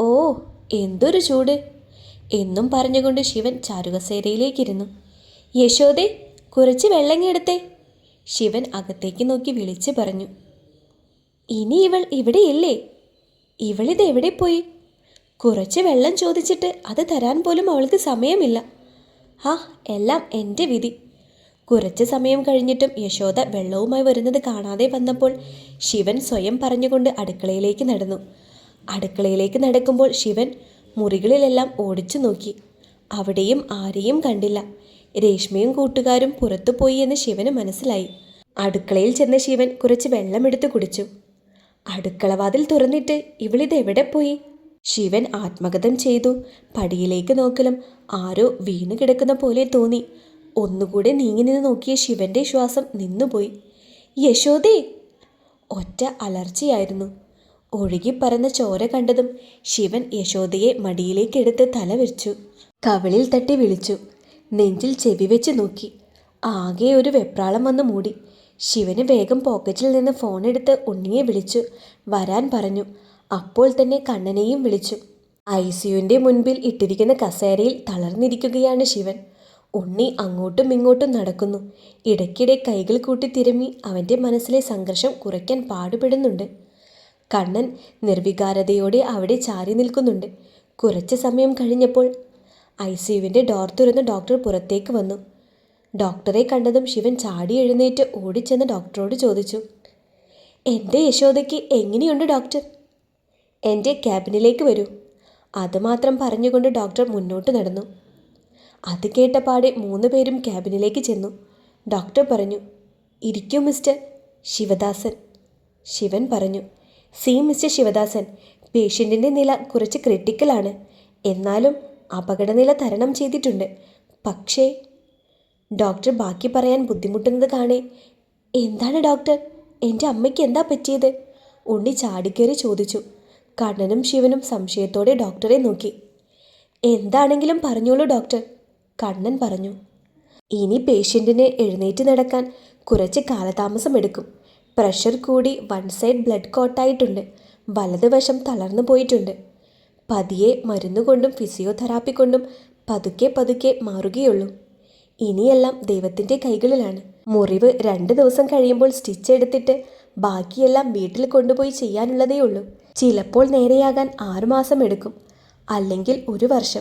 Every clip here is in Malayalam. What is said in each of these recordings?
ഓ എന്തൊരു ചൂട്. എന്നും പറഞ്ഞുകൊണ്ട് ശിവൻ ചാരുകസേരയിലേക്കിരുന്നു. യശോദേ കുറച്ച് വെള്ളങ്ങെടുത്തേ ശിവൻ അകത്തേക്ക് നോക്കി വിളിച്ചു പറഞ്ഞു. ഇനി ഇവൾ ഇവിടെയില്ലേ? ഇവളിത് എവിടെ പോയി? കുറച്ച് വെള്ളം ചോദിച്ചിട്ട് അത് തരാൻ പോലും അവൾക്ക് സമയമില്ല. ആ എല്ലാം എന്റെ വിധി. കുറച്ച് സമയം കഴിഞ്ഞിട്ടും യശോദ വെള്ളവുമായി വരുന്നത് കാണാതെ വന്നപ്പോൾ ശിവൻ സ്വയം പറഞ്ഞുകൊണ്ട് അടുക്കളയിലേക്ക് നടന്നു. അടുക്കളയിലേക്ക് നടക്കുമ്പോൾ ശിവൻ മുറികളിലെല്ലാം ഓടിച്ചു നോക്കി. അവിടെയും ആരെയും കണ്ടില്ല. രേഷ്മയും കൂട്ടുകാരും പുറത്തുപോയി എന്ന് ശിവന് മനസ്സിലായി. അടുക്കളയിൽ ചെന്ന ശിവൻ കുറച്ച് വെള്ളമെടുത്ത് കുടിച്ചു. അടുക്കളവാതിൽ തുറന്നിട്ട് ഇവളിത് എവിടെ പോയി? ശിവൻ ആത്മഗതം ചെയ്തു. പടിയിലേക്ക് നോക്കലും ആരോ വീണു കിടക്കുന്ന പോലെ തോന്നി. ഒന്നുകൂടെ നീങ്ങി നിന്ന് നോക്കിയ ശിവന്റെ ശ്വാസം നിന്നുപോയി. യശോദേ! ഒറ്റ അലർച്ചയായിരുന്നു. ഒഴുകിപ്പറന്ന ചോര കണ്ടതും ശിവൻ യശോദയെ മടിയിലേക്കെടുത്ത് തല വെച്ചു കവിളിൽ തട്ടി വിളിച്ചു. നെഞ്ചിൽ ചെവി വെച്ച് നോക്കി. ആകെ ഒരു വെപ്രാളം വന്ന് മൂടി. ശിവന് വേഗം പോക്കറ്റിൽ നിന്ന് ഫോണെടുത്ത് ഉണ്ണിയെ വിളിച്ചു. വരാൻ പറഞ്ഞു. അപ്പോൾ തന്നെ കണ്ണനെയും വിളിച്ചു. ഐ സിയുവിന്റെ മുൻപിൽ ഇട്ടിരിക്കുന്ന കസേരയിൽ തളർന്നിരിക്കുകയാണ് ശിവൻ. ഉണ്ണി അങ്ങോട്ടും ഇങ്ങോട്ടും നടക്കുന്നു. ഇടയ്ക്കിടെ കൈകൾ കൂട്ടി തിരുമ്മി അവന്റെ മനസ്സിലെ സംഘർഷം കുറയ്ക്കാൻ പാടുപെടുന്നുണ്ട്. കണ്ണൻ നിർവികാരതയോടെ അവിടെ ചാരി നിൽക്കുന്നുണ്ട്. കുറച്ച് സമയം കഴിഞ്ഞപ്പോൾ ഐ സിയുവിന്റെ ഡോർ തുറന്ന് ഡോക്ടർ പുറത്തേക്ക് വന്നു. ഡോക്ടറെ കണ്ടതും ശിവൻ ചാടി എഴുന്നേറ്റ് ഓടിച്ചെന്ന് ഡോക്ടറോട് ചോദിച്ചു എന്റെ യശോദയ്ക്ക് എങ്ങനെയുണ്ട് ഡോക്ടർ? എന്റെ ക്യാബിനിലേക്ക് വരൂ. അതുമാത്രം പറഞ്ഞുകൊണ്ട് ഡോക്ടർ മുന്നോട്ട് നടന്നു. അത് കേട്ടപാടെ മൂന്ന് പേരും ക്യാബിനിലേക്ക് ചെന്നു. ഡോക്ടർ പറഞ്ഞു ഇരിക്കൂ മിസ്റ്റർ ശിവദാസൻ. ശിവൻ പറഞ്ഞു സി മിസ്റ്റർ ശിവദാസൻ പേഷ്യന്റിന്റെ നില കുറച്ച് ക്രിട്ടിക്കലാണ് എന്നാലും അപകടനില തരണം ചെയ്തിട്ടുണ്ട്. പക്ഷേ ഡോക്ടർ ബാക്കി പറയാൻ ബുദ്ധിമുട്ടുന്നത് കാണേ. എന്താണ് ഡോക്ടർ എന്റെ അമ്മയ്ക്ക് എന്താ പറ്റിയത്? ഉണ്ണി ചാടിക്കേറി ചോദിച്ചു. കണ്ണനും ശിവനും സംശയത്തോടെ ഡോക്ടറെ നോക്കി. എന്താണെങ്കിലും പറഞ്ഞോളൂ ഡോക്ടർ കണ്ണൻ പറഞ്ഞു. ഇനി പേഷ്യന്റിന് എഴുന്നേറ്റ് നടക്കാൻ കുറച്ച് കാലതാമസം എടുക്കും പ്രഷർ കൂടി വൺ സൈഡ് ബ്ലഡ് കോട്ടായിട്ടുണ്ട്. വലതുവശം തളർന്നു പോയിട്ടുണ്ട്. പതിയെ മരുന്നുകൊണ്ടും ഫിസിയോതെറാപ്പി കൊണ്ടും പതുക്കെ പതുക്കെ മാറുകയുള്ളൂ. ഇനിയെല്ലാം ദൈവത്തിന്റെ കൈകളിലാണ്. മുറിവ് രണ്ട് ദിവസം കഴിയുമ്പോൾ സ്റ്റിച്ച് എടുത്തിട്ട് ബാക്കിയെല്ലാം വീട്ടിൽ കൊണ്ടുപോയി ചെയ്യാനുള്ളതേ ഉള്ളൂ. ചിലപ്പോൾ നേരെയാകാൻ ആറുമാസം എടുക്കും. അല്ലെങ്കിൽ ഒരു വർഷം.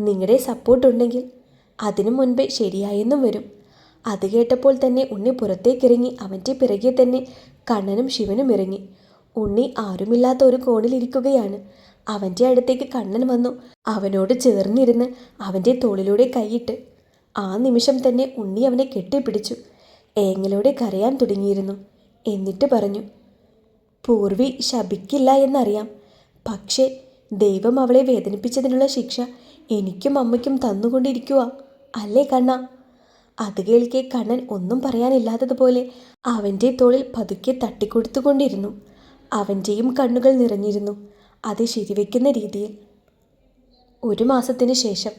നിങ്ങളുടെ സപ്പോർട്ട് ഉണ്ടെങ്കിൽ അതിനു മുൻപേ ശരിയായെന്നും വരും. അത് കേട്ടപ്പോൾ തന്നെ ഉണ്ണി പുറത്തേക്കിറങ്ങി അവന്റെ പിറകെ തന്നെ കണ്ണനും ശിവനും ഇറങ്ങി. ഉണ്ണി ആരുമില്ലാത്ത ഒരു കോണിലിരിക്കുകയാണ്. അവന്റെ അടുത്തേക്ക് കണ്ണൻ വന്നു. അവനോട് ചേർന്നിരുന്ന് അവന്റെ തോളിലൂടെ കൈയിട്ട്. ആ നിമിഷം തന്നെ ഉണ്ണി അവനെ കെട്ടിപ്പിടിച്ചു. ഏങ്ങലോടെ കരയാൻ തുടങ്ങിയിരുന്നു. എന്നിട്ട് പറഞ്ഞു പൂർവി ശപിക്കില്ല എന്നറിയാം. പക്ഷേ ദൈവം അവളെ വേദനിപ്പിച്ചതിനുള്ള ശിക്ഷ എനിക്കും അമ്മയ്ക്കും തന്നുകൊണ്ടിരിക്കുക അല്ലേ കണ്ണ? അത് കേൾക്കെ കണ്ണൻ ഒന്നും പറയാനില്ലാത്തതുപോലെ അവന്റെ തോളിൽ പതുക്കെ തട്ടിക്കൊടുത്തുകൊണ്ടിരുന്നു. അവന്റെയും കണ്ണുകൾ നിറഞ്ഞിരുന്നു. അത് ശരിവെക്കുന്ന രീതിയിൽ. ഒരു മാസത്തിന് ശേഷം.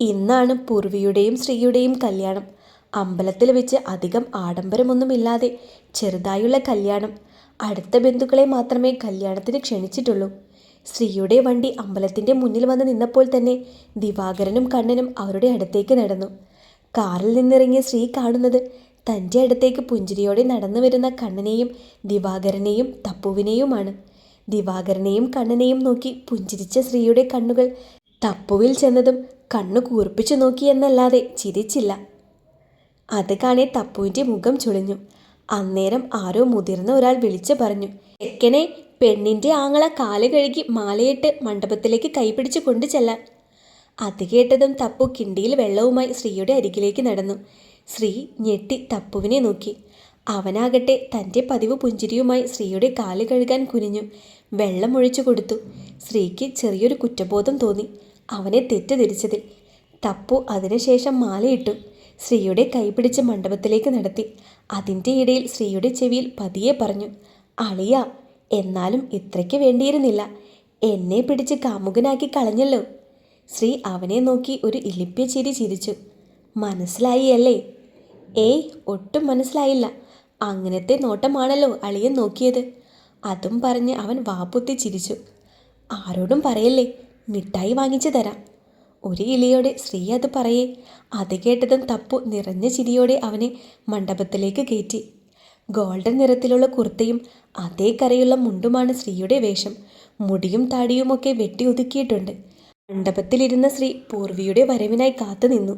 ഇന്നാണ് പൂർവിയുടെയും ശ്രീയുടെയും കല്യാണം. അമ്പലത്തിൽ വെച്ച് അധികം ആഡംബരമൊന്നുമില്ലാതെ ചെറുതായുള്ള കല്യാണം. അടുത്ത ബന്ധുക്കളെ മാത്രമേ കല്യാണത്തിന് ക്ഷണിച്ചിട്ടുള്ളൂ. ശ്രീയുടെ വണ്ടി അമ്പലത്തിന്റെ മുന്നിൽ വന്ന് നിന്നപ്പോൾ തന്നെ ദിവാകരനും കണ്ണനും അവരുടെ അടുത്തേക്ക് നടന്നു. കാറിൽ നിന്നിറങ്ങിയ ശ്രീ കാണുന്നത് തന്റെ അടുത്തേക്ക് പുഞ്ചിരിയോടെ നടന്നു വരുന്ന കണ്ണനെയും ദിവാകരനെയും തപ്പുവിനെയുമാണ്. ദിവാകരനെയും കണ്ണനെയും നോക്കി പുഞ്ചിരിച്ച ശ്രീയുടെ കണ്ണുകൾ തപ്പുവിൽ ചെന്നതും കണ്ണു കൂർപ്പിച്ചു നോക്കി എന്നല്ലാതെ ചിരിച്ചില്ല. അത് കാണെ തപ്പുവിന്റെ മുഖം ചുളിഞ്ഞു. അന്നേരം ആരോ മുതിർന്ന ഒരാൾ വിളിച്ചു പറഞ്ഞു എക്കനെ പെണ്ണിന്റെ ആങ്ങള കാൽ കഴുകി മാലയിട്ട് മണ്ഡപത്തിലേക്ക് കൈപിടിച്ച് കൊണ്ടു ചെല്ലാൻ അത് കേട്ടതും തപ്പു കിണ്ടിയിൽ വെള്ളവുമായി ശ്രീയുടെ അരികിലേക്ക് നടന്നു. ശ്രീ ഞെട്ടി തപ്പുവിനെ നോക്കി. അവനാകട്ടെ തന്റെ പതിവ് പുഞ്ചിരിയുമായി ശ്രീയുടെ കാൽ കഴുകാൻ കുനിഞ്ഞു. വെള്ളം ഒഴിച്ചു കൊടുത്തു. ശ്രീക്ക് ചെറിയൊരു കുറ്റബോധം തോന്നി. അവനെ തെറ്റിദ്ധരിച്ചതിൽ. തപ്പു അതിനുശേഷം മാലയിട്ടു. ശ്രീയുടെ കൈപിടിച്ച് മണ്ഡപത്തിലേക്ക് നടത്തി. അതിന്റെ ഇടയിൽ ശ്രീയുടെ ചെവിയിൽ പതിയെ പറഞ്ഞു അളിയ എന്നാലും ഇത്രയ്ക്ക് വേണ്ടിയിരുന്നില്ല. എന്നെ പിടിച്ച് കാമുകനാക്കി കളഞ്ഞല്ലോ. ശ്രീ അവനെ നോക്കി ഒരു ഇലിപ്പ്യ ചിരി ചിരിച്ചു. മനസ്സിലായി അല്ലേ ഏയ് ഒട്ടും മനസ്സിലായില്ല. അങ്ങനത്തെ നോട്ടമാണല്ലോ അളിയൻ നോക്കിയത്. അതും പറഞ്ഞ് അവൻ വാപ്പുത്തി ചിരിച്ചു. ആരോടും പറയല്ലേ മിഠായി വാങ്ങിച്ചു തരാം. ഒരു ഇലയോടെ ശ്രീ അത് പറയേ. അത് കേട്ടതും തപ്പു നിറഞ്ഞ ചിരിയോടെ അവനെ മണ്ഡപത്തിലേക്ക് കയറ്റി. ഗോൾഡൻ നിറത്തിലുള്ള കുർത്തയും അതേ കരയുള്ള മുണ്ടുമാണ് ശ്രീയുടെ വേഷം. മുടിയും താടിയുമൊക്കെ വെട്ടി ഒതുക്കിയിട്ടുണ്ട്. മണ്ഡപത്തിലിരുന്ന ശ്രീ പൂർവിയുടെ വരവിനായി കാത്തുനിന്നു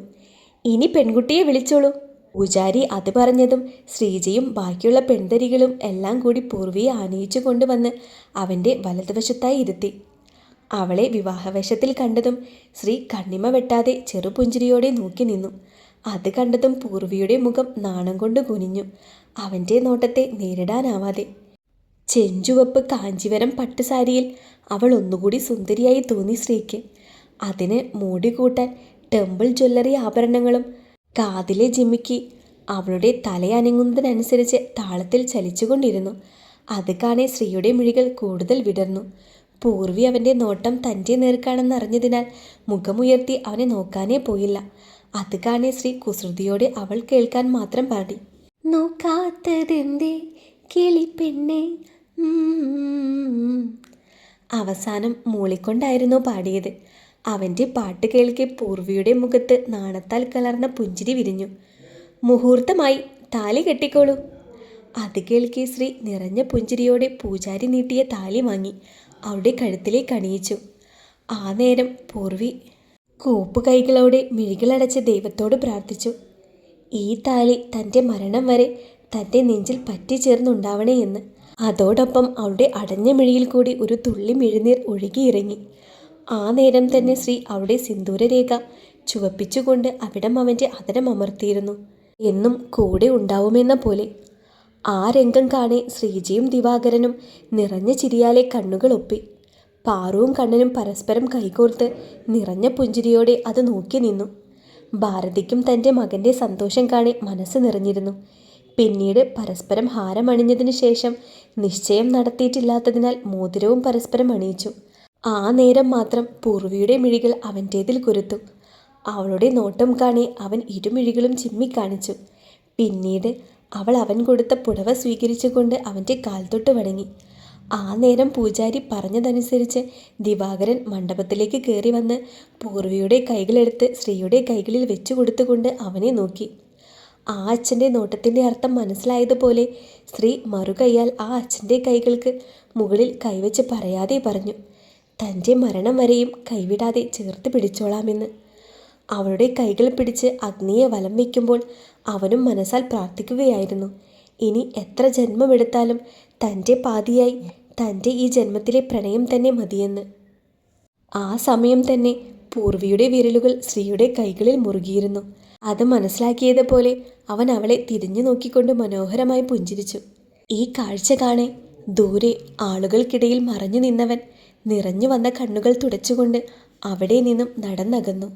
ഇനി പെൺകുട്ടിയെ വിളിച്ചോളൂ. പൂജാരി അത് പറഞ്ഞതും ശ്രീജയും ബാക്കിയുള്ള പെൺതരികളും എല്ലാം കൂടി പൂർവിയെ ആനയിച്ചു കൊണ്ടുവന്ന് അവന്റെ വലതുവശത്തായി ഇരുത്തി. അവളെ വിവാഹവേഷത്തിൽ കണ്ടതും ശ്രീ കണ്ണിമ വെട്ടാതെ ചെറുപുഞ്ചിരിയോടെ നോക്കി നിന്നു. അത് കണ്ടതും പൂർവിയുടെ മുഖം നാണം കൊണ്ട് കുനിഞ്ഞു. അവന്റെ നോട്ടത്തെ നേരിടാനാവാതെ. ചെഞ്ചുവപ്പ് കാഞ്ചിവരം പട്ടുസാരിയിൽ അവൾ ഒന്നുകൂടി സുന്ദരിയായി തോന്നി ശ്രീക്ക്. അതിന് മൂടി കൂട്ടാൻ ടെമ്പിൾ ജ്വല്ലറി ആഭരണങ്ങളും കാതിലെ ജിമ്മിക്ക് അവളുടെ തലയനങ്ങുന്നതിനനുസരിച്ച് താളത്തിൽ ചലിച്ചുകൊണ്ടിരുന്നു. അത് കാണെ ശ്രീയുടെ മിഴികൾ കൂടുതൽ വിടർന്നു. പൂർവി അവന്റെ നോട്ടം തന്റെ നേർക്കാണെന്ന് അറിഞ്ഞതിനാൽ മുഖമുയർത്തി അവനെ നോക്കാനേ പോയില്ല. അത് കാണെ ശ്രീ കുസൃതിയോടെ അവൾ കേൾക്കാൻ മാത്രം പാടി. നോക്കാത്തതെന്തേ? കിളിപ്പെണ്ണെ അവസാനം മൂളിക്കൊണ്ടായിരുന്നു പാടിയത്. അവന്റെ പാട്ട് കേൾക്കെ പൂർവിയുടെ മുഖത്ത് നാണത്താൽ കലർന്ന പുഞ്ചിരി വിരിഞ്ഞു. മുഹൂർത്തമായി താലി കെട്ടിക്കോളൂ. അത് കേൾക്കെ ശ്രീ നിറഞ്ഞ പുഞ്ചിരിയോടെ പൂജാരി നീട്ടിയ താലി വാങ്ങി അവിടെ കഴുത്തിലേക്ക് അണിയിച്ചു. ആ നേരം പൂർവി കൂപ്പുകൈകളോടെ മിഴികളടച്ച് ദൈവത്തോട് പ്രാർത്ഥിച്ചു. ഈ താലി തന്റെ മരണം വരെ തന്റെ നെഞ്ചിൽ പറ്റിച്ചേർന്നുണ്ടാവണേ എന്ന് അതോടൊപ്പം അവളുടെ അടഞ്ഞ മിഴിയിൽ കൂടി ഒരു തുള്ളി മിഴുനീർ ഒഴുകിയിറങ്ങി. ആ നേരം തന്നെ ശ്രീ അവിടെ സിന്ദൂരരേഖ ചുവപ്പിച്ചുകൊണ്ട് അവിടം അവന്റെ അതരം അമർത്തിയിരുന്നു. എന്നും കൂടെ ഉണ്ടാവുമെന്ന പോലെ. ആ രംഗം കാണെ ശ്രീജയും ദിവാകരനും നിറഞ്ഞ ചിരിയാലെ കണ്ണുകളൊപ്പി പാറുവും കണ്ണനും പരസ്പരം കൈകോർത്ത് നിറഞ്ഞ പുഞ്ചിരിയോടെ അത് നോക്കി നിന്നു. ഭാരതിക്കും തന്റെ മകന്റെ സന്തോഷം കാണെ മനസ്സ് നിറഞ്ഞിരുന്നു. പിന്നീട് പരസ്പരം ഹാരമണിഞ്ഞതിനു ശേഷം നിശ്ചയം നടത്തിയിട്ടില്ലാത്തതിനാൽ മോതിരവും പരസ്പരം അണിയിച്ചു. ആ നേരം മാത്രം പൂർവിയുടെ മിഴികൾ അവന്റേതിൽ കുരുത്തു. അവളുടെ നോട്ടം കാണി അവൻ ഇരുമിഴികളും ചിമ്മിക്കാണിച്ചു പിന്നീട് അവൾ അവൻ കൊടുത്ത പുടവ സ്വീകരിച്ചുകൊണ്ട് അവന്റെ കാൽത്തൊട്ട് വണങ്ങി. ആ നേരം പൂജാരി പറഞ്ഞതനുസരിച്ച് ദിവാകരൻ മണ്ഡപത്തിലേക്ക് കയറി വന്ന് പൂർവിയുടെ കൈകളെടുത്ത് ശ്രീയുടെ കൈകളിൽ വെച്ചു കൊടുത്തുകൊണ്ട് അവനെ നോക്കി. ആ അച്ഛന്റെ നോട്ടത്തിന്റെ അർത്ഥം മനസ്സിലായതുപോലെ സ്ത്രീ മറുകൈയാൽ ആ അച്ഛന്റെ കൈകൾക്ക് മുകളിൽ കൈവച്ച് പറയാതെ പറഞ്ഞു തന്റെ മരണം വരെയും കൈവിടാതെ ചേർത്ത് പിടിച്ചോളാമെന്ന്. അവളുടെ കൈകൾ പിടിച്ച് അഗ്നിയെ വലം വയ്ക്കുമ്പോൾ അവനും മനസ്സാൽ പ്രാർത്ഥിക്കുകയായിരുന്നു. ഇനി എത്ര ജന്മമെടുത്താലും തന്റെ പാതിയായി തന്റെ ഈ ജന്മത്തിലെ പ്രണയം തന്നെ മതിയെന്ന്. ആ സമയം തന്നെ പൂർവിയുടെ വിരലുകൾ ശ്രീയുടെ കൈകളിൽ മുറുകിയിരുന്നു. അത് മനസ്സിലാക്കിയതുപോലെ അവൻ അവളെ തിരിഞ്ഞു നോക്കിക്കൊണ്ട് മനോഹരമായി പുഞ്ചിരിച്ചു. ഈ കാഴ്ച കാണെ ദൂരെ ആളുകൾക്കിടയിൽ മറഞ്ഞു നിന്നവൻ നിറഞ്ഞു വന്ന കണ്ണുകൾ തുടച്ചുകൊണ്ട് അവിടെ നിന്നും നടന്നകന്നു.